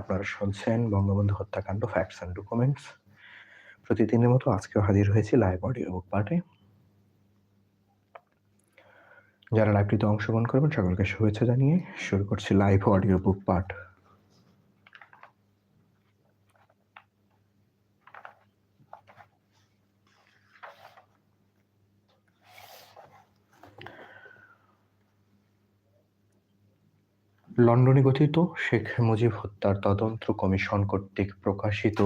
আপনারা শুনছেন বঙ্গবন্ধু হত্যাকাণ্ড ফ্যাক্টস অ্যান্ড ডকুমেন্টস প্রতিদিনের মতো আজকেও হাজির হয়েছি লাইভ অডিও বুক পার্টে যারা লাইভটিতে অংশগ্রহণ করবেন, সকলকে শুভেচ্ছা জানিয়ে শুরু করছি লাইভ অডিও বুক পার্ট লন্ডনে গঠিত শেখ মুজিব হত্যার তদন্ত কমিশন কর্তৃক প্রকাশিত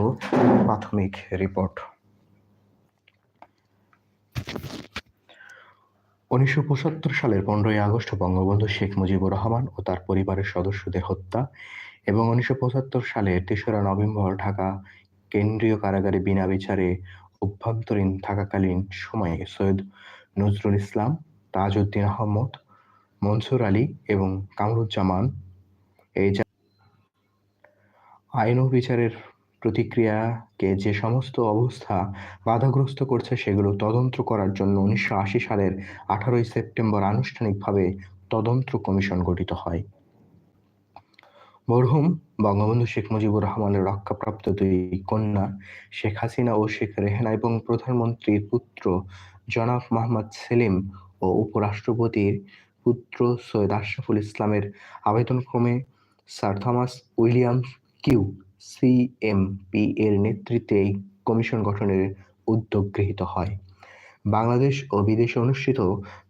প্রাথমিক রিপোর্ট। উনিশশো সালের পনেরোই আগস্ট বঙ্গবন্ধু শেখ মুজিবুর রহমান ও তার পরিবারের সদস্যদের হত্যা এবং উনিশশো পঁচাত্তর সালের তেসরা নভেম্বর ঢাকা কেন্দ্রীয় কারাগারে বিনা বিচারে অভ্যন্তরীণ থাকাকালীন সময়ে সৈয়দ নজরুল ইসলাম, তাজউদ্দিন আহমদ মনসুর আলী এবং কামরুজ্জামান। এই আইন ও বিচারের প্রতিক্রিয়াকে যে সমস্ত অবস্থা বাধাগ্রস্ত করছে, সেগুলো তদন্ত করার জন্য উনিশশো আশি সালের আঠারোই সেপ্টেম্বর আনুষ্ঠানিকভাবে তদন্ত কমিশন গঠিত হয়। মরহুম বঙ্গবন্ধু শেখ মুজিবুর রহমানের রক্ষাপ্রাপ্ত দুই কন্যা শেখ হাসিনা ও শেখ রেহানা এবং প্রধানমন্ত্রীর পুত্র জনাব মোহাম্মদ সেলিম ও উপরাষ্ট্রপতির পুত্র সৈয়দ আশরাফুল ইসলামের আবেদনক্রমে sir Thomas Williams Q C M P এর নেতৃত্বে এই কমিশন গঠনের উদ্যোগ গৃহীত হয়। বাংলাদেশ ও বিদেশে অনুষ্ঠিত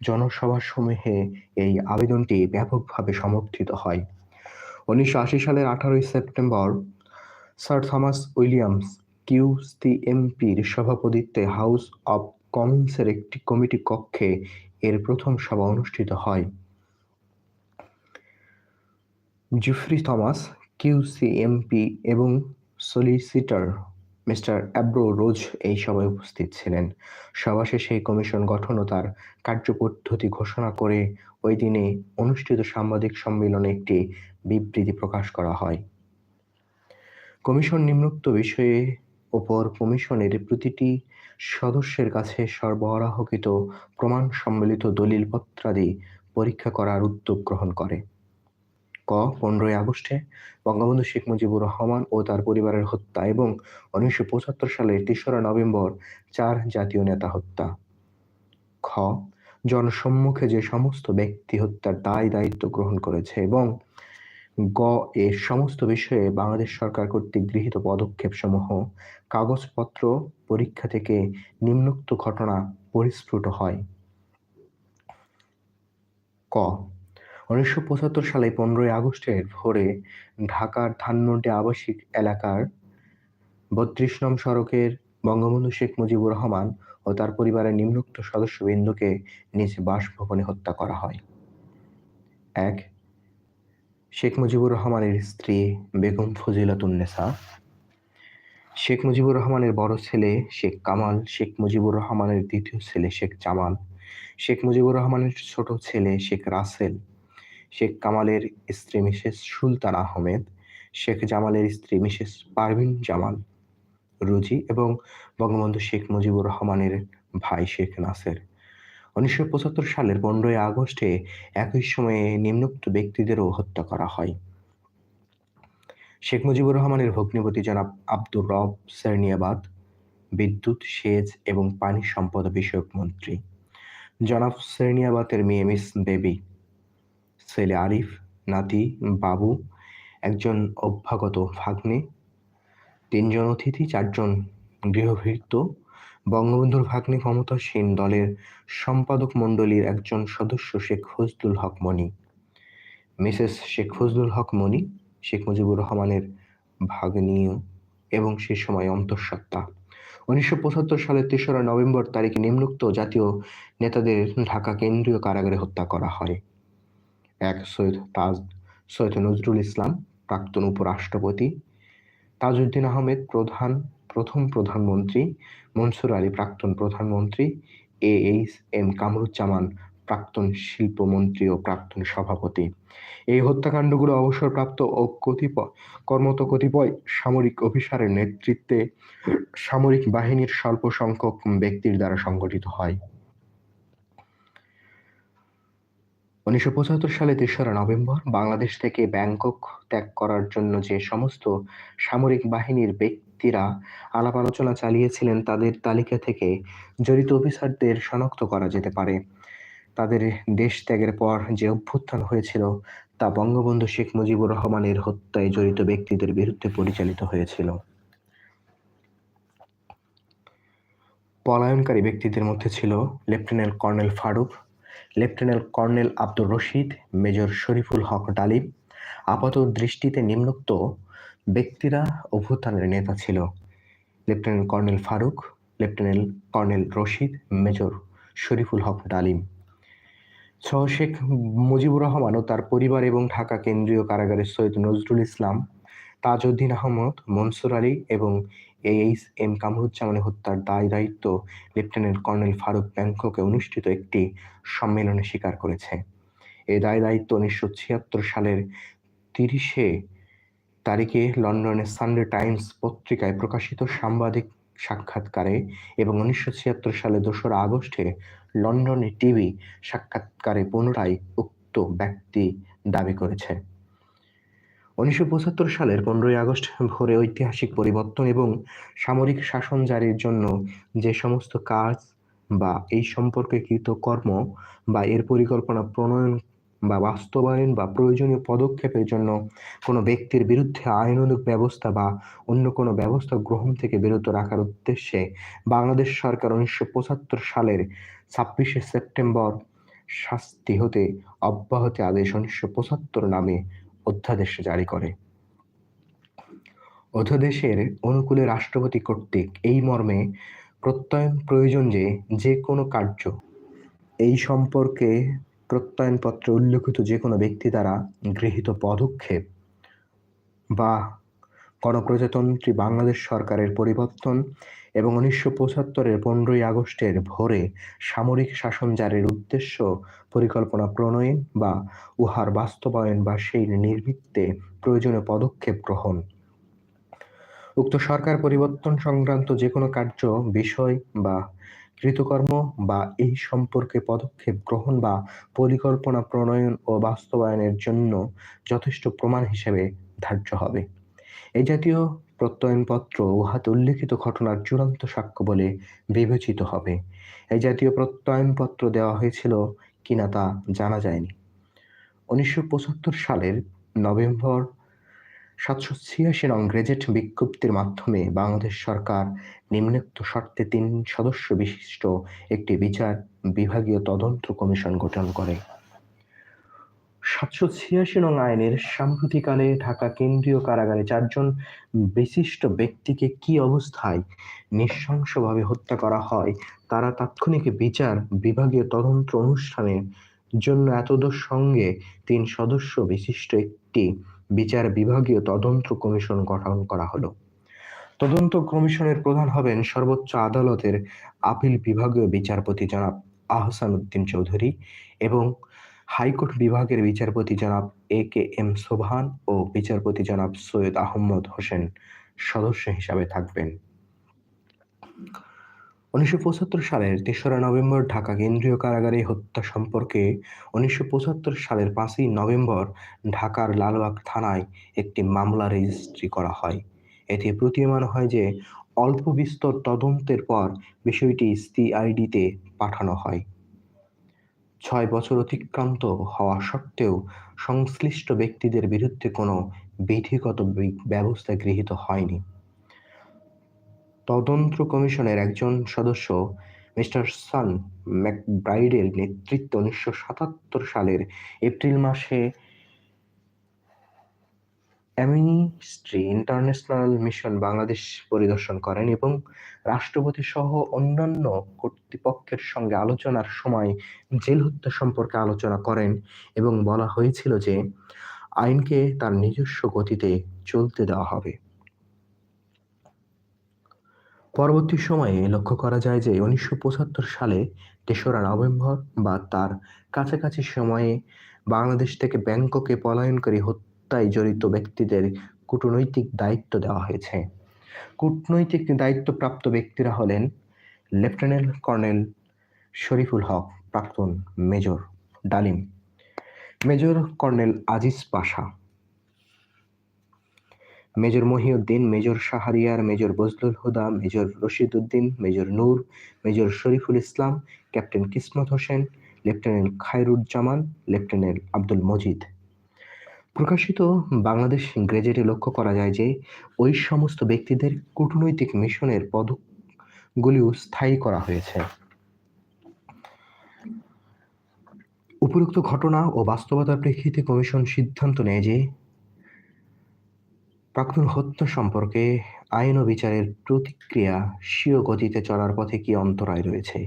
জনসভাসমূহে এই আবেদনটি ব্যাপকভাবে সমর্থিত হয়। উনিশশো আশি সালের আঠারোই September, sir Thomas Williams Q সিএমপির সভাপতিত্বে হাউস অব কমন্সের একটি কমিটি কক্ষে এর প্রথম সভা অনুষ্ঠিত হয়। জিফ্রি থমাস কিউসিএমপি এবং সলিসিটর মিস্টার অ্যাব্রো রোজ এই সভায় উপস্থিত ছিলেন। সভা শেষে কমিশন গঠন ও তার কার্যপদ্ধতি ঘোষণা করে ওই দিনে অনুষ্ঠিত সাংবাদিক সম্মেলনে একটি বিবৃতি প্রকাশ করা হয়। কমিশন নিম্নোক্ত বিষয়ে ওপর কমিশনের প্রতিটি সদস্যের কাছে সরবরাহকৃত প্রমাণ সম্মিলিত দলিলপত্রাদি পরীক্ষা করার উদ্যোগ গ্রহণ করে। ক, পনেরোই আগস্টে বঙ্গবন্ধু শেখ মুজিবুর রহমান ও তার পরিবারের হত্যা এবং উনিশশো পঁচাত্তর সালের তেসরা নভেম্বর চার জাতীয় নেতা হত্যা। খ, জনসম্মুখে যে সমস্ত ব্যক্তি হত্যার দায় দায়িত্ব গ্রহণ করেছে এবং গ এর সমস্ত বিষয়ে বাংলাদেশ সরকার কর্তৃক গৃহীত পদক্ষেপ সমূহ কাগজপত্র পরীক্ষা থেকে নিম্নোক্ত ঘটনা পরিস্ফুট হয়। ক উনিশশো পঁচাত্তর সালে পনেরোই আগস্টের ভোরে ঢাকার ধানমন্ডি আবাসিক এলাকার বত্রিশ নম সড়কের বঙ্গবন্ধু শেখ মুজিবুর রহমান ও তার পরিবারের নিম্নোক্ত সদস্যবৃন্দকে নিজ বাসভবনে হত্যা করা হয়। এক শেখ মুজিবুর রহমানের স্ত্রী বেগম ফজিলাতুন্নেসা শেখ মুজিবুর রহমানের বড় ছেলে শেখ কামাল, শেখ মুজিবুর রহমানের দ্বিতীয় ছেলে শেখ জামাল, শেখ মুজিবুর রহমানের ছোট ছেলে শেখ রাসেল, শেখ কামালের স্ত্রী মিসেস সুলতান আহমেদ, শেখ জামালের স্ত্রী মিসেস পারভিন জামাল, রুজি এবং বঙ্গবন্ধু শেখ মুজিবুর রহমানের ভাই শেখ নাসের। উনিশশো সালের পনেরোই আগস্টে একই সময়ে নিম্নোক্ত ব্যক্তিদেরও হত্যা করা হয়। শেখ মুজিবুর রহমানের ভগ্নিপতি জনাব আব্দুর রব, সেরনিয়াবাদ, বিদ্যুৎ, সেচ এবং পানি সম্পদ বিষয়ক মন্ত্রী। জনাব সেরনিয়াবাদের মেয়ে মিস বেবি, ছেলে আরিফ, নাতি, বাবু, একজন অভ্যাগত ভাগ্নে, তিনজন অতিথি, চারজন গৃহভৃত্য বঙ্গবন্ধুর ভাগ্নে ক্ষমতাসীন দলের সম্পাদক মণ্ডলীর একজন সদস্য শেখ ফজলুল হক মনি। মিসেস শেখ ফজলুল হক মনি, শেখ মুজিবুর রহমানের ভাগ্নীয় এবং সে সময় অন্তঃসত্ত্বা। উনিশশো পঁচাত্তর সালের তেসরা নভেম্বর তারিখে নিম্নোক্ত জাতীয় নেতাদের ঢাকা কেন্দ্রীয় কারাগারে হত্যা করা হয়। এক সৈয়দ তাজ, সৈয়দ নজরুল ইসলাম, প্রাক্তন উপরাষ্ট্রপতি তাজউদ্দিন আহমেদ প্রধান প্রথম প্রধানমন্ত্রী মনসুর আলী, প্রাক্তন প্রধানমন্ত্রী এ এইচ এম কামরুজ্জামান, প্রাক্তন শিল্পমন্ত্রী ও প্রাক্তন সভাপতি। এই হত্যাকাণ্ডগুলো অবসরপ্রাপ্ত ও কতিপয় কর্মত কতিপয় সামরিক অফিসারের নেতৃত্বে সামরিক বাহিনীর স্বল্প সংখ্যক ব্যক্তির দ্বারা সংগঠিত হয়। উনিশশো পঁচাত্তর সালে তেসরা নভেম্বর বাংলাদেশ থেকে ব্যাংকক ত্যাগ করার জন্য যে সমস্ত সামরিক বাহিনীর ব্যক্তিরা আলাপ আলোচনা চালিয়েছিলেন তাদের তালিকা থেকে জড়িত অফিসারদের শনাক্ত করা যেতে পারে। তাদের দেশ ত্যাগের পর যে অভ্যুত্থান হয়েছিল তা বঙ্গবন্ধু শেখ মুজিবুর রহমানের হত্যায় জড়িত ব্যক্তিদের বিরুদ্ধে পরিচালিত হয়েছিল। পলায়নকারী ব্যক্তিদের মধ্যে ছিল lieutenant colonel Farooq, lieutenant colonel Abdur Rashid, major Shariful Haq Dalim. আপাত দৃষ্টিতে নিম্নোক্ত ব্যক্তিরা অভ্যুত্থানের নেতা ছিল lieutenant colonel Farooq, lieutenant colonel Rashid, major Shariful Haq Dalim. সহ শেখ মুজিবুর রহমান ও তার পরিবার এবং ঢাকা কেন্দ্রীয় কারাগারের সৈয়দ নজরুল ইসলাম, তাজউদ্দিন আহমদ, মনসুর আলী এবং এইচ এম কামরুজ্জামানের হত্যার দায় দায়িত্ব লেফটেন্যান্ট কর্নেল ফারুক ব্যাংককে অনুষ্ঠিত একটি সম্মেলনে স্বীকার করেছে। এই দায় দায়িত্ব উনিশশো ছিয়াত্তর সালের তিরিশে তারিখে লন্ডনের সানডে টাইমস পত্রিকায় প্রকাশিত সাংবাদিক সাক্ষাৎকারে এবং উনিশশো ছিয়াত্তর সালে দোসরা আগস্টে লন্ডনে টিভি সাক্ষাৎকারে পুনরায় উক্ত ব্যক্তি দাবি করেছে। উনিশশো পঁচাত্তর সালের পনেরোই আগস্ট ভোরে ঐতিহাসিক পরিবর্তন এবং সামরিক শাসন জারির জন্য যে সমস্ত কাজ বা এই সম্পর্কে কৃত কর্ম বা এর পরিকল্পনা প্রণয়ন বা বাস্তবায়ন বা প্রয়োজনীয় পদক্ষেপের জন্য কোনো ব্যক্তির বিরুদ্ধে আইনানুগ ব্যবস্থা বা অন্য কোনো ব্যবস্থা গ্রহণ থেকে বিরত রাখার উদ্দেশ্যে বাংলাদেশ সরকার উনিশশো পঁচাত্তর সালের ছাব্বিশে সেপ্টেম্বর শাস্তি হতে অব্যাহতি আদেশ উনিশশো পঁচাত্তর নামে অধ্যাদেশ জারি করে। অধ্যাদেশের অনুকূলে রাষ্ট্রপতি কর্তৃক এই মর্মে প্রত্যয়ন প্রয়োজন যে যে কোনো কার্য এই সম্পর্কে প্রত্যয়নপত্রে উল্লেখিত যে কোনো ব্যক্তি দ্বারা গৃহীত পদক্ষেপ বা গণপ্রজাতন্ত্রী বাংলাদেশ সরকারের পরিবর্তন এবং উনিশশো পঁচাত্তরের পনেরোই আগস্টের ভোরে সামরিক শাসন জারির উদ্দেশ্য, পরিকল্পনা প্রণয়ন বা উহার বাস্তবায়ন বা সেই নির্বৃত্তে প্রয়োজনীয় পদক্ষেপ গ্রহণ। উক্ত সরকার পরিবর্তন সংক্রান্ত যে কোনো কার্য, বিষয় বা কৃতকর্ম বা এই সম্পর্কে পদক্ষেপ গ্রহণ বা পরিকল্পনা প্রণয়ন ও বাস্তবায়নের জন্য যথেষ্ট প্রমাণ হিসেবে ধার্য হবে। এই জাতীয় প্রত্যয়নপত্র উহাতে উল্লিখিত ঘটনার চূড়ান্ত সাক্ষ্য বলে বিবেচিত হবে। এই জাতীয় প্রত্যয়নপত্র দেওয়া হয়েছিল কিনা তা জানা যায়নি। উনিশশো পঁচাত্তর সালের নভেম্বর সাতশো ছিয়াশি নং গ্রেজেট বিজ্ঞপ্তির মাধ্যমে বাংলাদেশ সরকার নিম্নোক্ত শর্তে তিন সদস্য বিশিষ্ট একটি বিচার বিভাগীয় তদন্ত কমিশন গঠন করে। সাতশো ছিয়াশি নং আইনের সাম্প্রতিকালে ঢাকা কেন্দ্রীয় কারাগারে চারজন বিশিষ্ট ব্যক্তিকে কি অবস্থায় নৃশংসভাবে হত্যা করা হয়, তারা তাৎক্ষণিক বিচার বিভাগীয় তদন্ত অনুষ্ঠানের জন্য এতদূর সঙ্গে তিন সদস্য বিশিষ্ট একটি বিচার বিভাগীয় তদন্ত কমিশন গঠন করা হলো। তদন্ত কমিশনের প্রধান হবেন সর্বোচ্চ আদালতের আপিল বিভাগীয় বিচারপতি জনাব আহসান উদ্দিন চৌধুরী এবং হাইকোর্ট বিভাগের বিচারপতি জনাব এ কে এম সোবহান ও বিচারপতি জনাব সৈয়দ আহমদ হোসেন সদস্য হিসাবে থাকবেন। উনিশশো পঁচাত্তর সালের তেসরা নভেম্বর ঢাকা কেন্দ্রীয় কারাগারে হত্যা সম্পর্কে উনিশশো পঁচাত্তর সালের পাঁচই নভেম্বর ঢাকার লালবাগ থানায় একটি মামলা রেজিস্ট্রি করা হয়। এতে প্রতীয়মান হয় যে অল্প বিস্তর তদন্তের পর বিষয়টি সিআইডিতে পাঠানো হয়। ছয় বছর অতিক্রান্ত হওয়া সত্ত্বেও সংশ্লিষ্ট ব্যক্তিদের বিরুদ্ধে কোনো বিধিগত ব্যবস্থা গৃহীত হয়নি। তদন্ত কমিশনের একজন সদস্য, মিস্টার সান ম্যাকব্রাইডের নেতৃত্বে উনিশশো সাতাত্তর সালের এপ্রিল মাসে অ্যামিনিস্ট্রি ইন্টারন্যাশনাল মিশন বাংলাদেশ পরিদর্শন করেন এবং রাষ্ট্রপতি সহ অন্যান্য কর্তৃপক্ষের সঙ্গে আলোচনার সময় জেল হত্যা সম্পর্কে আলোচনা করেন এবং বলা হয়েছিল যে আইনকে তার নিজস্ব গতিতে চলতে দেওয়া হবে। পরবর্তী সময়ে লক্ষ্য করা যায় যে উনিশশো পঁচাত্তর সালে তেসরা নভেম্বর বা তার কাছাকাছি সময়ে বাংলাদেশ থেকে ব্যাংককে পলায়নকারী হত্যায় জড়িত ব্যক্তিদের কূটনৈতিক দায়িত্ব দেওয়া হয়েছে। কূটনৈতিক দায়িত্বপ্রাপ্ত ব্যক্তিরা হলেন লেফটেন্যান্ট কর্নেল শরীফুল হক, প্রাক্তন major Dalim, major colonel Aziz Pasha major Mohiuddin, major Shahriar, major Bazlul Huda, major Rashid Uddin major Noor, major Shariful Islam, captain Kismat Hossain, lieutenant Khairuzzaman, lieutenant Abdul Majid. প্রকাশিত বাংলাদেশ গ্রেজেটে লক্ষ্য করা যায় যে, ওই সমস্ত ব্যক্তিদের কূটনৈতিক মিশনের পদকগুলিও স্থায়ী করা হয়েছে। উপরোক্ত ঘটনা ও বাস্তবতার প্রেক্ষিতে কমিশন সিদ্ধান্ত নেয় যে প্রাক্তন হত্যা সম্পর্কে আইন ও বিচারের প্রতিক্রিয়া স্বীয় গতিতে চলার পথে কি অন্তরায় রয়েছে?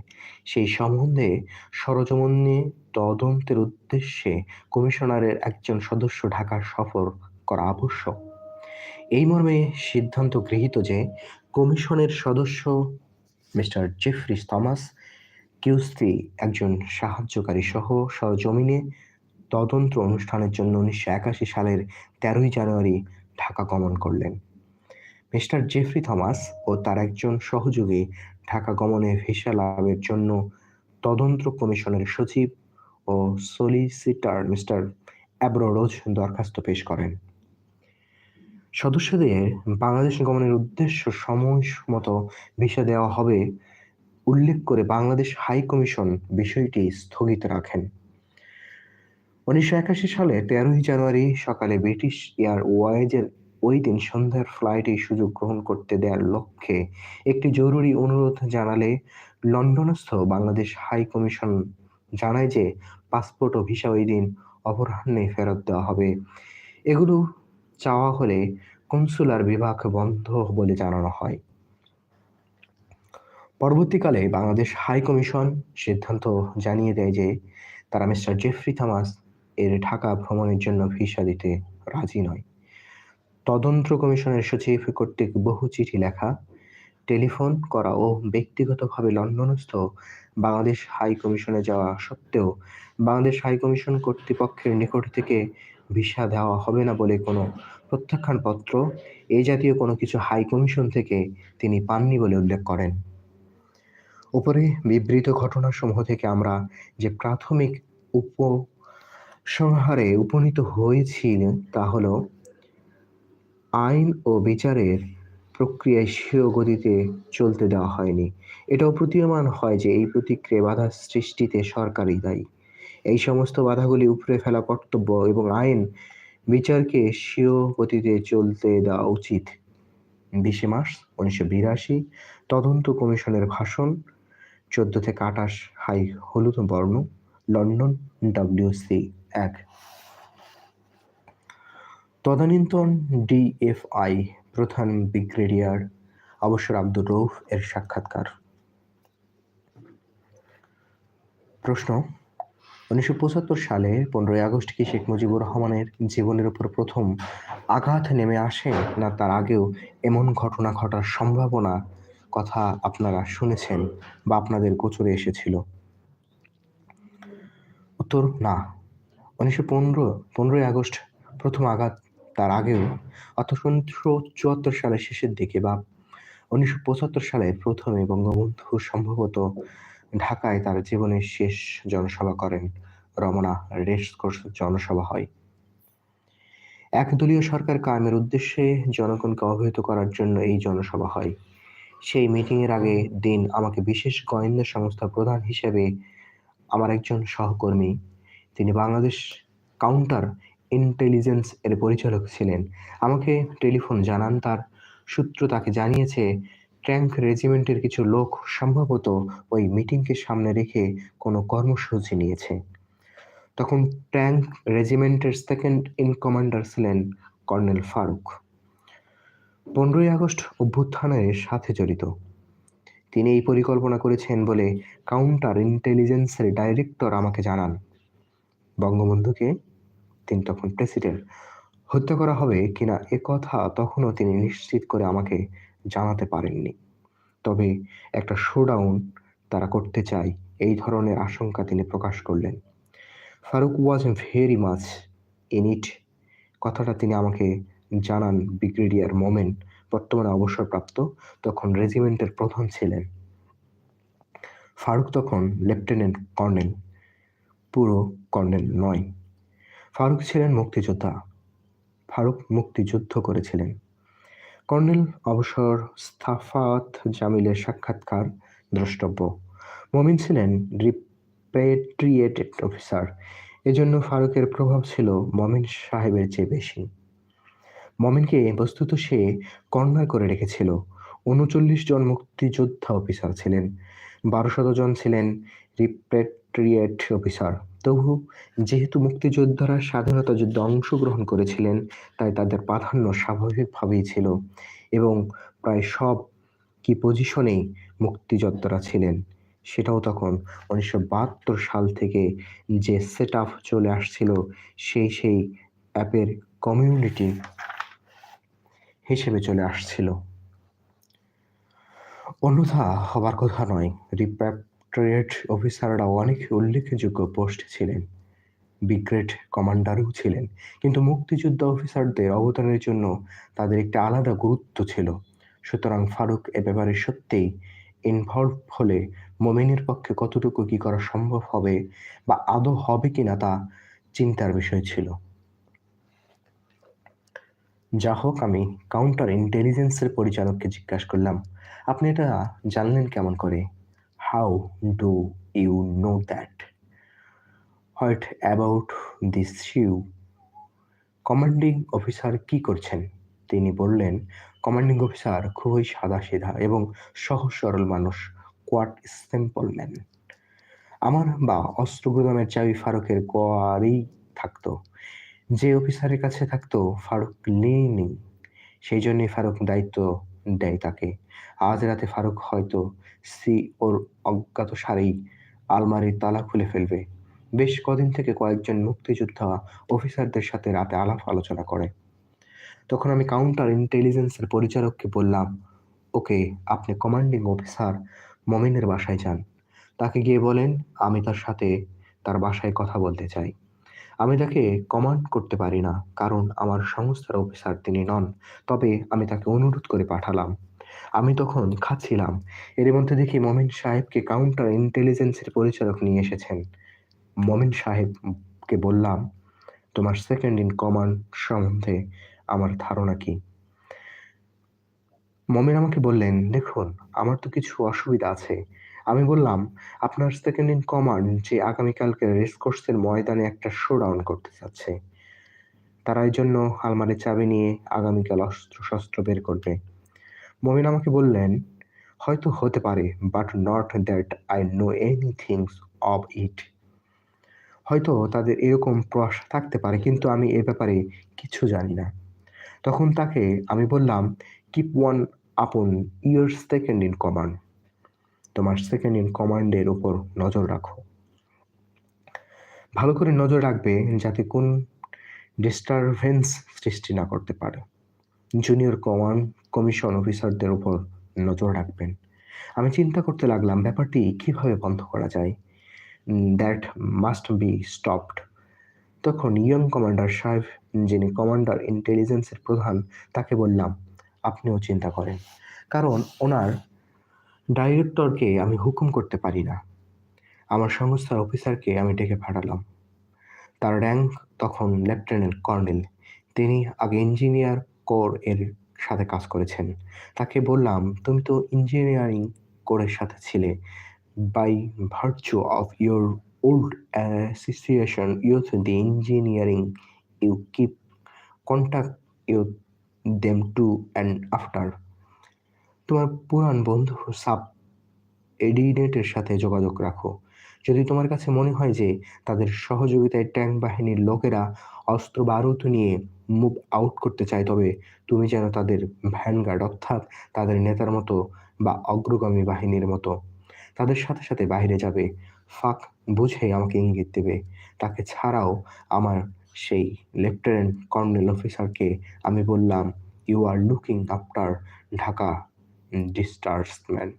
সেই সম্বন্ধে সরজমন্যে তদন্তের উদ্দেশ্যে কমিশনারের একজন সদস্য ঢাকা সফর করা আবশ্যক। এই মর্মে সিদ্ধান্ত গৃহীত যে কমিশনের সদস্য মিস্টার জেফরিস থমাস কিউস্ত্রি একজন সাহায্যকারী সহ সরজমিনে তদন্ত অনুষ্ঠানের জন্য উনিশশো একাশি সালের তেরোই জানুয়ারি ঢাকা গমন করলেন। মিস্টার জেফরি থমাস ও তার একজন সহযোগী ঢাকা গমনে ভিসা লাভের জন্য তদন্ত কমিশনের সচিব ও সলিসিটার মিস্টার অ্যাব্রোরোজ দরখাস্ত পেশ করেন। সদস্যদের বাংলাদেশ গমনের উদ্দেশ্য সময় মতো ভিসা দেওয়া হবে, উল্লেখ করে বাংলাদেশ হাই কমিশন বিষয়টি স্থগিত রাখেন। উনিশশো একাশি সালে তেরোই জানুয়ারি সকালে ব্রিটিশ এয়ার ওয়াইজের ওই দিন সন্ধ্যার ফ্লাইটে সুযোগ গ্রহণ করতে দেওয়ার লক্ষ্যে একটি জরুরি অনুরোধ জানালে লন্ডনস্থ বাংলাদেশ হাই কমিশন জানায় যে পাসপোর্ট ও ভিসা ওই দিন অপরাহ্নে ফেরত দেওয়া হবে। এগুলো চাওয়া হলে কনসুলার বিভাগ বন্ধ বলে জানানো হয়। পরবর্তীকালে বাংলাদেশ হাই কমিশন সিদ্ধান্ত জানিয়ে দেয় যে তারা মিস্টার জেফরি থমাস এর ঢাকা ভ্রমণের জন্য ভিসা দিতে রাজি নয়। তদন্ত কমিশনের সচিব কর্তৃক বহু চিঠি লেখা, টেলিফোন করা ও ব্যক্তিগতভাবে লন্ডনস্থ বাংলাদেশ হাই কমিশনে যাওয়া সত্ত্বেও বাংলাদেশ হাই কমিশন কর্তৃপক্ষের নিকট থেকে ভিসা দেওয়া হবে না বলে কোনো প্রত্যাখ্যানপত্র এই জাতীয় কোনো কিছু হাই কমিশন থেকে তিনি পাননি বলে উল্লেখ করেন। উপরে বিবৃত ঘটনাসমূহ থেকে আমরা যে প্রাথমিক উপসংহারে উপনীত হয়েছি তা হল আইন ও বিচারের প্রক্রিয়ায় স্বীয় গতিতে চলতে দেওয়া হয়নি। এটাও প্রতীয়মান হয় যে এই প্রতিক্রিয়া বাধা সৃষ্টিতে সরকারই দায়ী। এই সমস্ত বাধাগুলি উপরে ফেলা কর্তব্য এবং আইন বিচারকে স্বীয় গতিতে চলতে দেওয়া উচিত। বিশে মার্চ উনিশশো বিরাশি, তদন্ত কমিশনের ভাষণ, চোদ্দ থেকে আঠাশ হাই হলুদ বর্ণ, লন্ডন, ডব্লিউসি। এক। তদানীন্তন ডিএফআই প্রধান ব্রিগেডিয়ার অবসর আব্দুর রৌফ এর সাক্ষাৎকার। প্রশ্ন, উনিশশো সালে পনেরোই আগস্ট কি শেখ মুজিবুর রহমানের জীবনের উপর প্রথম আঘাত নেমে আসে না তার আগেও এমন ঘটনা ঘটার সম্ভাবনা কথা আপনারা শুনেছেন বা আপনাদের গোচরে এসেছিল? উত্তর, না। উনিশশো পনেরো, পনেরোই আগস্ট প্রথম আঘাত তার আগেও অর্থাৎ উনিশশো চুয়াত্তর সালের শেষের দিকে বা উনিশশো পঁচাত্তর সালে প্রথমে বঙ্গবন্ধু সম্ভবত ঢাকায় তার জীবনের শেষ জনসভা করেন। রমনা রেস কোর্স জনসভা হয়। একদলীয় সরকার কায়েমের উদ্দেশ্যে জনগণকে অবহিত করার জন্য এই জনসভা হয়। সেই মিটিংয়ের আগে দিন আমাকে বিশেষ গোয়েন্দা সংস্থা প্রধান হিসেবে আমার একজন সহকর্মী তিনি বাংলাদেশ কাউন্টার ইন্টেলিজেন্স এর পরিচালক ছিলেন। আমাকে টেলিফোন জানান, তার সূত্র তাকে জানিয়েছে ট্যাঙ্ক রেজিমেন্টের কিছু লোক সম্ভবত ওই মিটিংকে সামনে রেখে কোনো কর্মসূচি নিয়েছে। তখন ট্যাঙ্ক রেজিমেন্টের সেকেন্ড ইন কমান্ডার ছিলেন কর্নেল ফারুক। পনেরোই আগস্ট অভ্যুত্থানের সাথে জড়িত। তিনি এই পরিকল্পনা করেছেন বলে কাউন্টার ইন্টেলিজেন্সের ডাইরেক্টর আমাকে জানান। বঙ্গবন্ধুকে তিনি তখন প্রেসিডেন্ট হত্যা করা হবে কিনা এ কথা তখনও তিনি নিশ্চিত করে আমাকে জানাতে পারেননি। তবে একটা শোডাউন তারা করতে চায় এই ধরনের আশঙ্কা তিনি প্রকাশ করলেন। Farooq was very much in it কথাটা তিনি আমাকে জানান ব্রিগেডিয়ার মোমেন, বর্তমানে অবসরপ্রাপ্ত, তখন রেজিমেন্টের প্রধান ছিলেন। ফারুক তখন লেফটেন্যান্ট কর্নেল পুরো কর্নেল নয়। ফারুক ছিলেন মুক্তিযোদ্ধা। ফারুক মুক্তিযুদ্ধ করেছিলেন। কর্নেল অবসর স্থাফাত জামিলের সাক্ষাৎকার দ্রষ্টব্য। মমিন ছিলেন রিপেট্রিয়েটেড অফিসার। এজন্য ফারুকের প্রভাব ছিল মমিন সাহেবের চেয়ে বেশি। মমিনকে বস্তুত সে কর্নার করে রেখেছিল। উনচল্লিশ জন মুক্তিযোদ্ধা অফিসার ছিলেন। বারোশত জন ছিলেন রিপেট্রিয়েট অফিসার। তবু যেহেতু মুক্তিযোদ্ধারা স্বাধীনতা যুদ্ধে অংশগ্রহণ করেছিলেন, তাই তাদের প্রাধান্য স্বাভাবিকভাবেই ছিল এবং প্রায় সব কি পজিশনেই মুক্তিযোদ্ধারা ছিলেন। সেটাও তখন উনিশশো বাহাত্তর সাল থেকে যে সেট আপ চলে আসছিল, সেই সেই অ্যাপের কমিউনিটি হিসেবে চলে আসছিল। অন্যথা হবার কথা নয় রিপ্যাট্রিয়েট অফিসাররা অনেক উল্লেখযোগ্য পোস্টে ছিলেন। ব্রিগেড কমান্ডারও ছিলেন, কিন্তু মুক্তিযুদ্ধ অফিসারদের অবদানের জন্য তাদের একটি আলাদা গুরুত্ব ছিল। সুতরাং ফারুক এ ব্যাপারে সত্যিই ইনভলভ হলে মোমিনের পক্ষে কতটুকু কি করা সম্ভব হবে বা আদৌ হবে কিনা তা চিন্তার বিষয় ছিল। যা হোক, আমি কাউন্টার ইন্টেলিজেন্সের পরিচালককে জিজ্ঞাসা করলাম, আপনি এটা জানলেন কেমন করে? How do you know that what about this sure commanding officer কি করছেন? তিনি বললেন কমান্ডিং অফিসার খুবই সাদা সিধা এবং সহজ সরল মানুষ কোয়াট সিম্পল ম্যান আমার বা অস্ত্র গুদামের চাবি ফারুকের কোয়ারেই থাকতো। যে অফিসারের কাছে থাকতো, ফারুক নেই সেই জন্যই ফারুক দায়িত্ব দেয় তাকে। আজ রাতে ফারুক হয়তো সি ওর অজ্ঞাত সারেই আলমারির তালা খুলে ফেলবে। বেশ কদিন থেকে কয়েকজন মুক্তিযোদ্ধা অফিসারদের সাথে রাতে আলাপ আলোচনা করে। তখন আমি কাউন্টার ইন্টেলিজেন্সের পরিচালককে বললাম, ওকে, আপনি কমান্ডিং অফিসার মমিনের বাসায় যান। তাকে গিয়ে বলেন, আমি তার সাথে তার বাসায় কথা বলতে চাই। আমি তাকে কমান্ড করতে পারি না, কারণ আমার সংস্থার অফিসার তিনি নন। তবে আমি তাকে অনুরোধ করে পাঠালাম। আমি তখন খাচ্ছিলাম। এর মধ্যে দেখি মমিন সাহেবকে কাউন্টার ইন্টেলিজেন্সের পরিচালক নিয়ে এসেছেন। মমিন সাহেবকে বললাম, তোমার সেকেন্ড ইন কমান্ড সম্বন্ধে আমার ধারণা কি? মমিন আমাকে বললেন, দেখুন, আমার তো কিছু অসুবিধা আছে। আমি বললাম, আপনার সেকেন্ড ইন কমান্ড যে আগামীকালকে রেস কোর্সের ময়দানে একটা শো ডাউন করতে চাচ্ছে। তারা এই জন্য আলমারি চাবি নিয়ে আগামীকাল অস্ত্র শস্ত্র বের করবে। মমিন আমাকে বললেন, হয়তো হতে পারে but not that I know anythings of it হয়তো তাদের এরকম প্রয়াস থাকতে পারে, কিন্তু আমি এ ব্যাপারে কিছু জানি না। তখন তাকে আমি বললাম keep one upon your second in command তোমার সেকেন্ড ইন কমান্ডের উপর নজর রাখো। ভালো করে নজর রাখবে যাতে কোন ডিস্টারভেন্স সৃষ্টি না করতে পারে। জুনিয়র কমান্ড কমিশন অফিসারদের উপর নজর রাখবেন। আমি চিন্তা করতে লাগলাম, ব্যাপারটি কীভাবে বন্ধ করা যায়? দ্যাট মাস্ট বি স্টপড তখন ইয়ং কমান্ডার সাহেব, যিনি কমান্ডার ইন্টেলিজেন্সের প্রধান, তাকে বললাম, আপনিও চিন্তা করেন। কারণ ওনার ডাইরেক্টরকে আমি হুকুম করতে পারি না। আমার সংস্থার অফিসারকে আমি ডেকে পাঠালাম। তার র্যাঙ্ক তখন লেফটেন্যান্ট কর্নেল তিনি আগে ইঞ্জিনিয়ার কোর এর সাথে কাজ করেছেন। তাকে বললাম, তুমি তো ইঞ্জিনিয়ারিং কোরের সাথে ছিলে। By virtue of your old association with the engineering you keep contact you them too and after তোমার পুরান বন্ধু, সাব এডিনেটের সাথে যোগাযোগ রাখো। যদি তোমার কাছে মনে হয় যে তাদের সহযোগিতায় ট্যাঙ্ক বাহিনীর লোকেরা অস্ত্র বারুদ নিয়ে মুভ আউট করতে চায়, তবে তুমি যেন তাদের ভ্যানগার্ড অর্থাৎ তাদের নেতার মতো বা অগ্রগামী বাহিনীর মতো তাদের সাথে সাথে বাইরে যাবে। ফাঁক বুঝে আমাকে ইঙ্গিত দেবে। তাকে ছাড়াও আমার সেই লেফটেন্যান্ট কর্নেল অফিসারকে আমি বললাম you are looking after Dhaka ডিস্টার্সম্যান।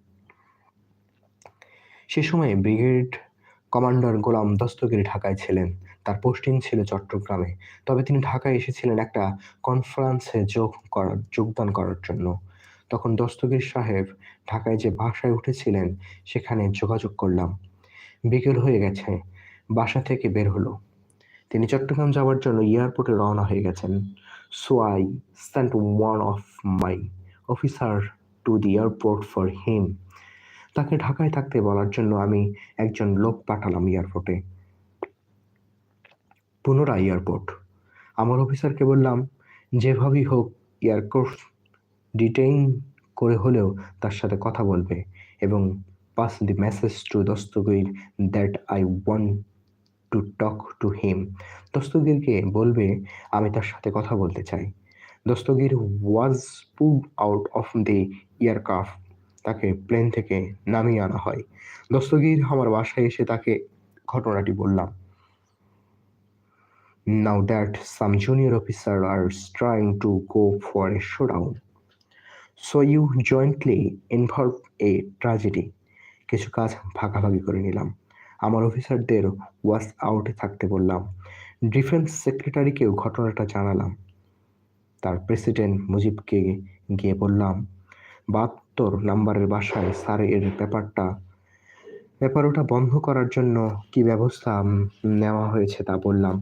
সে সময় ব্রিগেড কমান্ডার গোলাম দস্তগিরি ঢাকায় ছিলেন। তার পোস্টিং ছিল চট্টগ্রামে। তবে তিনি ঢাকায় এসেছিলেন একটা কনফারেন্সে যোগ করার যোগদান করার জন্য। তখন দস্তগীর সাহেব ঢাকায় যে বাসায় উঠেছিলেন, সেখানে যোগাযোগ করলাম। বিকেল হয়ে গেছে। বাসা থেকে বের হলো। তিনি চট্টগ্রাম যাওয়ার জন্য এয়ারপোর্টে রওনা হয়ে গেছেন। So I sent one of my officer to the airport for him তাকে ঢাকায় থাকতে বলার জন্য আমি একজন লোক পাঠালাম এয়ারপোর্টে পুনরায় এয়ারপোর্ট আমার অফিসারকে বললাম, যেভাবেই হোক এয়ারকোর্স ডিটেইন করে হলেও তার সাথে কথা বলবে এবং pass the message to Dastagir that I want to talk to him দস্তগীরকে বলবে, আমি তার সাথে কথা বলতে চাই। Dastagir was put out of the aircraft তাকে প্লেন থেকে নামিয়ে আনা হয় দস্তগীর আমার বাসায় এসে তাকে ঘটনাটি বললাম now that some junior officers are trying to go for a showdown. So you jointly involved a tragedy. কিছু কাজ ভাগাভাগি করে নিলাম আমার অফিসারদের ওয়াশ আউটে থাকতে বললাম ডিফেন্স সেক্রেটারিকেও ঘটনাটা জানালাম তার প্রেসিডেন্ট মুজিবকে গিয়ে বললাম বাহাত্তর নাম্বারের বাসায় স্যার এর ব্যাপারটা ব্যাপার ওটা বন্ধ করার জন্য কি ব্যবস্থা নেওয়া হয়েছে তা বললাম।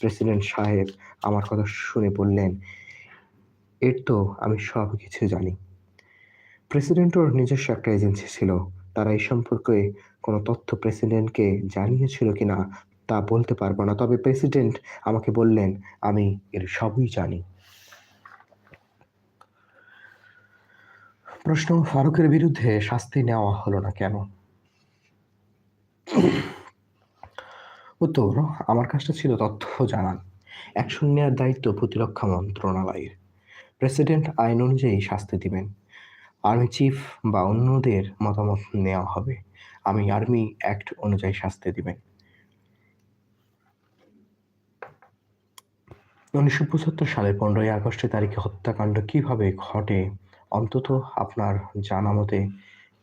প্রেসিডেন্ট সাহেব আমার কথা শুনে বললেন, এর তো আমি সব কিছু জানি। প্রেসিডেন্টর নিজস্ব একটা এজেন্সি ছিল। তারা এই সম্পর্কে কোনো তথ্য প্রেসিডেন্টকে জানিয়েছিল কিনা তা বলতে পারব না। তবে প্রেসিডেন্ট আমাকে বললেন, আমি এর সবই জানি। প্রশ্ন, ফারুকের বিরুদ্ধে শাস্তি নেওয়া হলো না কেন? উত্তর, আমার কাজটা ছিল তথ্য জানান। অ্যাকশন নেওয়ার দায়িত্ব প্রতিরক্ষা মন্ত্রণালয়ের। প্রেসিডেন্ট আইন অনুযায়ী শাস্তি দিবেন। আর্মি চিফ বা অন্যদের মতামত নেওয়া হবে। আমি আর্মি অ্যাক্ট অনুযায়ী শাস্তি দিবেন। উনিশশো পঁচাত্তর সালের পনেরোই আগস্টের তারিখে হত্যাকাণ্ড কীভাবে ঘটে অন্তত আপনার জানা মতে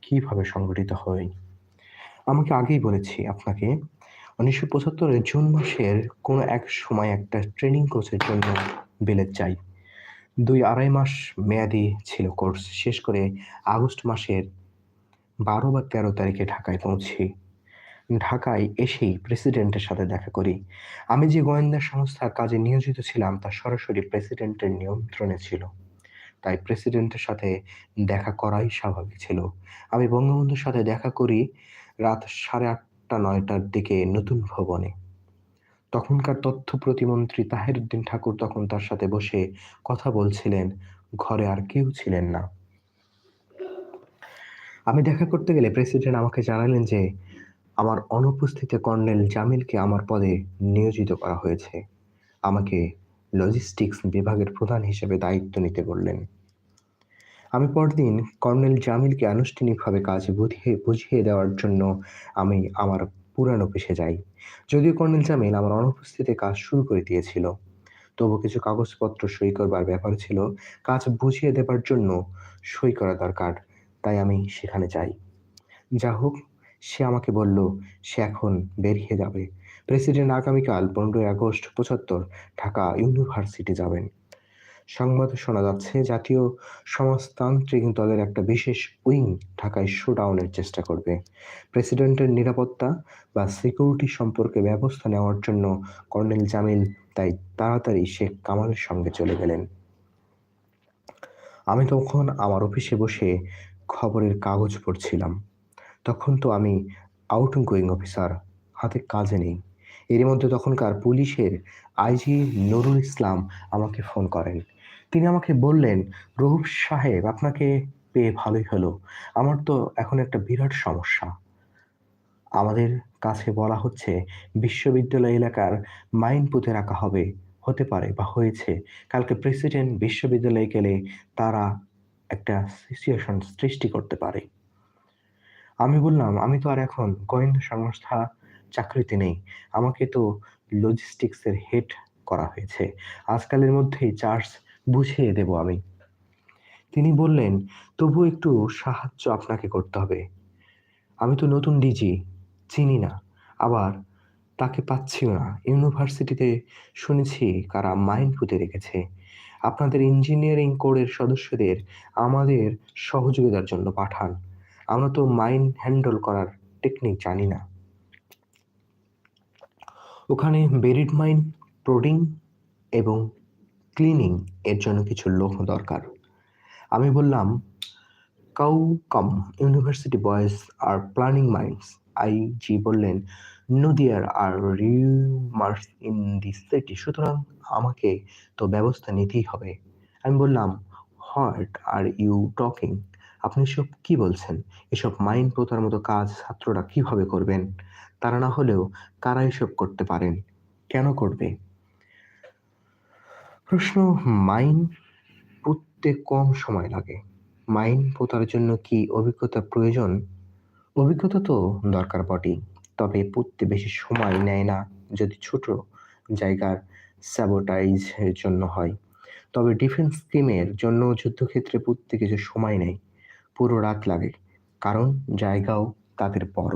কীভাবে সংঘটিত হয়? আমাকে আগেই বলেছি আপনাকে, উনিশশো পঁচাত্তরের জুন মাসের কোনো এক সময় একটা ট্রেনিং কোর্সের জন্য বিলেত যাই। দুই আড়াই মাস মেয়াদি ছিল কোর্স শেষ করে আগস্ট মাসের বারো বা তেরো তারিখে ঢাকায় পৌঁছি। ঢাকায় এসেই প্রেসিডেন্টের সাথে দেখা করি। আমি যে গোয়েন্দা সংস্থার কাজে নিয়োজিত ছিলাম, তা সরাসরি প্রেসিডেন্টের নিয়ন্ত্রণে ছিল। তাই প্রেসিডেন্টের সাথে দেখা করাই স্বাভাবিক ছিল। আমি বঙ্গবন্ধুর সাথে দেখা করি রাত সাড়ে আটটা, নয়টার দিকে নতুন ভবনে। তখনকার তথ্য প্রতিমন্ত্রী তাহেরুদ্দিন ঠাকুর তখন তার সাথে বসে কথা বলছিলেন, ঘরে আর কেউ ছিলেন না। আমি দেখা করতে গেলে প্রেসিডেন্ট আমাকে জানালেন যে, আমার অনুপস্থিতিতে কর্নেল জামিলকে আমার পদে নিয়োজিত করা হয়েছে। আমাকে লজিস্টিক্স বিভাগের প্রধান হিসেবে দায়িত্ব নিতে বললেন। আমি পরদিন কর্নেল জামিলকে আনুষ্ঠানিকভাবে কাজ বুঝিয়ে বুঝিয়ে দেওয়ার জন্য আমি আমার পুরানো পেশে যাই। যদিও কর্নেল জামিল আমার অনুপস্থিতিতে কাজ শুরু করে দিয়েছিল। তবু কিছু কাগজপত্র সই করবার ব্যাপার ছিল। কাজ বুঝিয়ে দেবার জন্য সই করা দরকার, তাই আমি সেখানে যাই। যা হোক, সে আমাকে বলল, সে এখন বেরিয়ে যাবে। প্রেসিডেন্ট আগামীকাল পনেরোই আগস্ট পঁচাত্তর ঢাকা ইউনিভার্সিটি যাবেন। সংবাদে শোনা যাচ্ছে, জাতীয় সমাজতান্ত্রিক দলের একটা বিশেষ উইং ঢাকায় শোডাউনের চেষ্টা করবে। প্রেসিডেন্টের নিরাপত্তা বা সিকিউরিটি সম্পর্কে ব্যবস্থা নেওয়ার জন্য কর্নেল জামিল তাই তাড়াতাড়ি শেখ কামালের সঙ্গে চলে গেলেন। আমি তখন আমার অফিসে বসে খবরের কাগজ পড়ছিলাম। তখন তো আমি আউট গোয়িং অফিসার, হাতে কাজে নেই। এর মধ্যে তখনকার পুলিশের আইজি নুরুল ইসলাম আমাকে ফোন করেন। তিনি আমাকে বললেন রহুব সাহেব, আপনাকে পেয়ে ভালোই হলো। আমার তো এখন একটা বিরাট সমস্যা। আমাদের কাছে বলা হচ্ছে বিশ্ববিদ্যালয় এলাকার মাইন পুঁতে রাখা হবে। হতে পারে বা হয়েছে। কালকে প্রেসিডেন্ট বিশ্ববিদ্যালয়ে গেলে তারা একটা সিচুয়েশন সৃষ্টি করতে পারে। আমি বললাম, আমি তো আর এখন গোয়েন্দা সংস্থা চাকরিতে নেই। আমাকে তো লজিস্টিক্সের হেড করা হয়েছে। আজকালের মধ্যেই চার্জ বুঝিয়ে দেব আমি। তিনি বললেন, তবু একটু সাহায্য আপনাকে করতে হবে। আমি তো নতুন ডিজি চিনি না। আবার তাকে পাচ্ছিও না। ইউনিভার্সিটিতে শুনেছি কারা মাইন পুঁতে রেখেছে। আপনাদের ইঞ্জিনিয়ারিং কোডের সদস্যদের আমাদের সহযোগিতার জন্য পাঠান। আমরা তো মাইন হ্যান্ডল করার টেকনিক জানি না। ওখানে বেরিড মাইন প্রোডিং এবং ক্লিনিং এর জন্য কিছু লোক দরকার। আমি বললাম, কাউ কাম, university boys R planning minds. I G বললেন, নদিয়ার আর রিউমার্স ইন দি সিটি, সুতরাং আমাকে তো ব্যবস্থা নিতেই হবে। আমি বললাম, হোয়াট আর ইউ টকিং? আপনি এসব কি বলছেন? এসব মাইন্ড পোতার মতো কাজ ছাত্ররা কীভাবে করবেন? তারা না হলেও কারা এসব করতে পারেন? কেন করবে? প্রশ্ন, মাইন পুঁততে কম সময় লাগে। মাইন পোতার জন্য কি অভিজ্ঞতা প্রয়োজন? অভিজ্ঞতা তো দরকার বটেই, তবে পুঁততে বেশি সময় নেয় না যদি ছোট জায়গার স্যাবোটাইজের জন্য হয়। তবে ডিফেন্স স্কিমের জন্য যুদ্ধক্ষেত্রে পুঁততে কিছু সময় নেয়। পুরো রাত লাগে, কারণ জায়গাও তাদের বড়।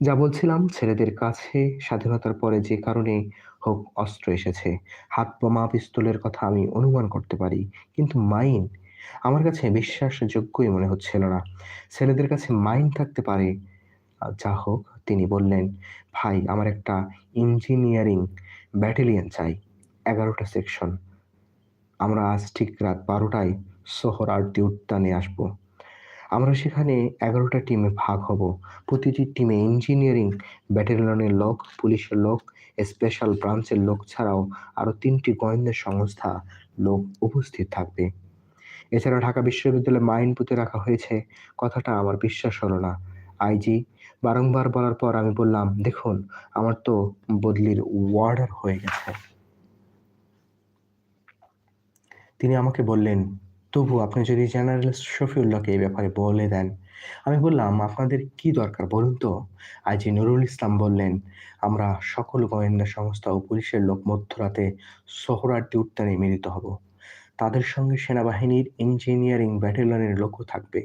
যা বলছিলাম, ছেলেদের কাছে স্বাধীনতার পরে যে কারণে হোক অস্ত্র এসেছে। হাত বোমা পিস্তলের কথা আমি অনুমান করতে পারি, কিন্তু মাইন আমার কাছে বিশ্বাসযোগ্যই মনে হচ্ছিল না। ছেলেদের কাছে মাইন থাকতে পারে। যা হোক, তিনি বললেন, ভাই, আমার একটা ইঞ্জিনিয়ারিং ব্যাটালিয়ন চাই, এগারোটা সেকশন। আমরা আজ ঠিক রাত বারোটায় সোহরার্দি উদ্যানে আসব। আমরা সেখানে এগারোটা টিমে ভাগ হব। প্রতিটি টিমে ইঞ্জিনিয়ারিং ব্যাটালিয়নের লোক, পুলিশের লোক স্পেশাল ব্রাঞ্চের লোক ছাড়াও আরও তিনটি গোয়েন্দা সংস্থা লোক উপস্থিত থাকবে। এছাড়া ঢাকা বিশ্ববিদ্যালয়ে মাইন পুঁতে রাখা হয়েছে। কথাটা আমার বিশ্বাস হলো না। আইজি বারংবার বলার পর আমি বললাম, দেখুন, আমার তো বদলির ওয়ার্ডার হয়ে গেছে। তিনি আমাকে বললেন তবু আপনি যদি জেনারেল শফিউল্লাহকে এই ব্যাপারে বলে দেন, আমি বললাম, আপনাদের কি দরকার বলুন তো? আইজি নুরুল ইসলাম বললেন, আমরা সকল গোয়েন্দা সংস্থা ও পুলিশের লোক মধ্যরাতে সোহরার্দি উদ্যানে মিলিত হব। তাদের সঙ্গে সেনাবাহিনীর ইঞ্জিনিয়ারিং ব্যাটালিয়নের লোকও থাকবে।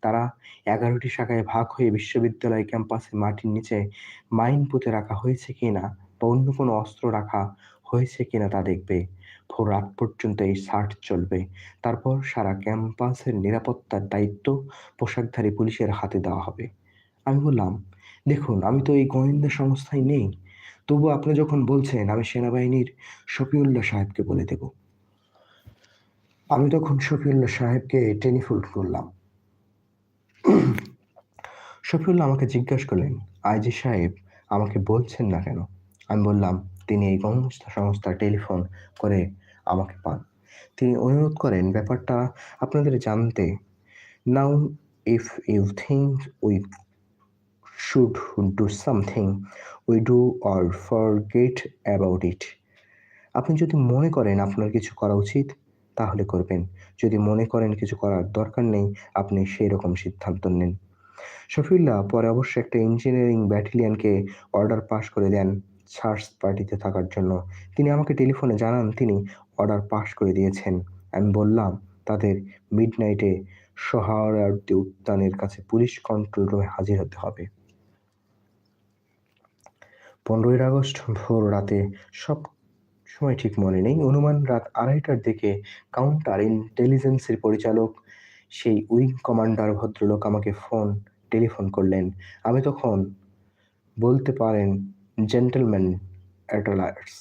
তারা এগারোটি শাখায় ভাগ হয়ে বিশ্ববিদ্যালয় ক্যাম্পাসে মাটির নিচে মাইন পুঁতে রাখা হয়েছে কিনা বা অন্য কোনো অস্ত্র রাখা হয়েছে কিনা তা দেখবে। ভোর রাত পর্যন্ত এই সার্চ চলবে। তারপর সারা ক্যাম্পাসের নিরাপত্তার দায়িত্ব পোশাকধারী পুলিশের হাতে দেওয়া হবে। আমি বললাম, দেখুন, আমি তো এই গোয়েন্দা সংস্থায় নেই। তবু আপনি যখন বলছেন, আমি সেনাবাহিনীর শফিউল্লাহ সাহেবকে বলে দেব। আমি তখন শফিউল্লাহ সাহেবকে টেলিফোন করলাম। শফিউল্লাহ আমাকে জিজ্ঞাসা করলেন, আইজি সাহেব, আমাকে বলছেন না কেন? আমি বললাম তিনি এই সংস্থা টেলিফোন করে আমাকে পান। তিনি অনুরোধ করেন, ব্যাপারটা আপনাদের জানতে now if you think we should do something we do or forget about it আপনি যদি মনে করেন আপনার কিছু করা উচিত, তাহলে করবেন। যদি মনে করেন কিছু করার দরকার নেই, আপনি সেই রকম সিদ্ধান্ত নেন। শফিউল্লাহ পরে অবশ্য একটা ইঞ্জিনিয়ারিং ব্যাটালিয়ানকে অর্ডার পাশ করে দেন। সার্চ পার্টিতে থাকার জন্য। তিনি আমাকে টেলিফোনে জানান, তিনি অর্ডার পাস করে দিয়েছেন। আমি বললাম, তাদের মিড নাইটে সোহরাওয়ার্দী উদ্যানের কাছে পুলিশ কন্ট্রোল রুমে হাজির হতে হবে। পনেরোই আগস্ট ভোর রাতে সব সময় ঠিক মনে নেই। অনুমান রাত আড়াইটার দিকে কাউন্টার ইন্টেলিজেন্সের পরিচালক, সেই উইং কমান্ডার ভদ্রলোক আমাকে ফোন টেলিফোন করলেন। আমি তখন বলতে পারেন জেন্টলম্যান অ্যাটালার্স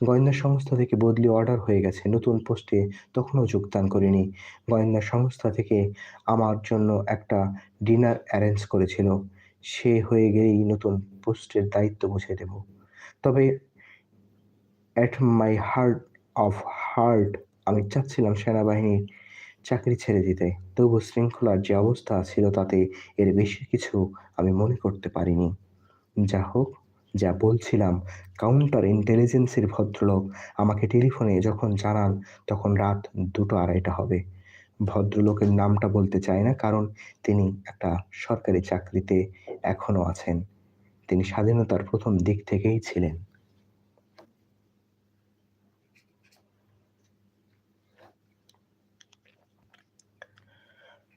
গোয়েন্দা সংস্থা থেকে বদলি অর্ডার হয়ে গেছে, নতুন পোস্টে তখনও যোগদান করিনি। গোয়েন্দা সংস্থা থেকে আমার জন্য একটা ডিনার অ্যারেঞ্জ করেছিল, সে হয়ে গেলেই নতুন পোস্টের দায়িত্ব বুঝে দেব। তবে at my heart of heart আমি চাচ্ছিলাম সেনাবাহিনীর চাকরি ছেড়ে দিতে, তবু শৃঙ্খলার যে অবস্থা ছিল তাতে এর বেশি কিছু আমি মনে করতে পারিনি। যা হোক যা বলছিলাম কাউন্টার ইন্টেলিজেন্সের ভদ্রলোক আমাকে টেলিফোনে যখন জানান তখন রাত দুটো আড়াইটা হবে। ভদ্রলোকের নামটা বলতে চাই না কারণ তিনি একটা সরকারি চাকরিতে এখনও আছেন। তিনি স্বাধীনতার প্রথম দিক থেকেই ছিলেন।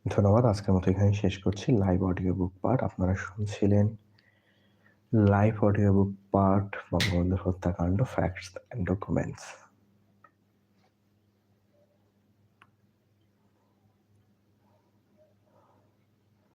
ধন্যবাদ, আজকের মতো এখানে শেষ করছি। লাইভ অডিও বুক পার্ট আপনারা শুনছিলেন। লাইভ অডিও বুক পার্ট বঙ্গবন্ধুর হত্যাকাণ্ড ফ্যাক্টস অ্যান্ড ডকুমেন্টস